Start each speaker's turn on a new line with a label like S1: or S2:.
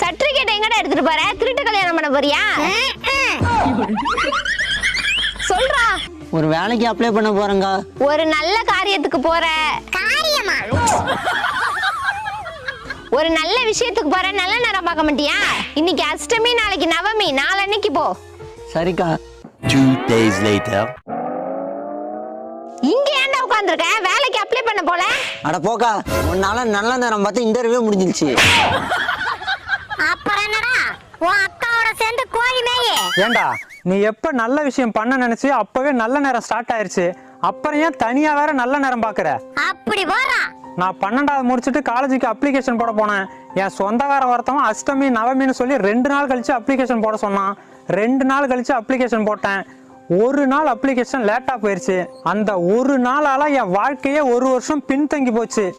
S1: Certificate எங்கடா எடுத்துட்டு போற? திருட்டு கல்யாணம் பண்ண போறியா? சொல்றா.
S2: ஒரு வேலைக்கு அப்ளை பண்ண போறேங்க
S1: ஒரு நல்ல காரியத்துக்கு போற.
S3: காரியமா?
S1: ஒரு நல்ல விஷயத்துக்கு போற. நல்ல நேரம் பார்க்க மாட்டியா? இன்னைக்கு அஷ்டமி நாளைக்கு நவமி. நாளன்னைக்கு போ.
S2: சரிக்கா.
S4: Two days later.
S1: இங்க ஏன்டா உட்கார்ந்திருக்க வேலைக்கு அப்ளை பண்ண போல
S2: அட போக்கா உன்னால நல்ல நேரம் பார்த்து இன்டர்வியூ முடிஞ்சிருச்சு.
S3: அப்புறம் என்னடா? உன் அக்காவோட சேர்ந்து கோழி மேயே.
S5: ஏண்டா நீ எப்ப நல்ல விஷயம் பண்ண நினைச்சு அப்பவே நல்ல நேரம் ஸ்டார்ட் ஆயிருச்சு. அப்புறம் ஏன் தனியா வேற நல்ல நேரம் பாக்குற
S3: அப்படி போறா
S5: நான் பன்னெண்டாவது முடிச்சுட்டு காலேஜுக்கு அப்ளிகேஷன் போட போனேன். என் சொந்தக்காரன் ஒருத்தவன் அஷ்டமி நவமின்னு சொல்லி ரெண்டு நாள் கழிச்சு அப்ளிகேஷன் போட சொன்னான். ரெண்டு நாள் கழிச்சு அப்ளிகேஷன் போட்டேன். ஒரு நாள் அப்ளிகேஷன் லேட்டாக போயிடுச்சு அந்த ஒரு நாளால் என் வாழ்க்கையே ஒரு வருஷம் பின்தங்கி போச்சு.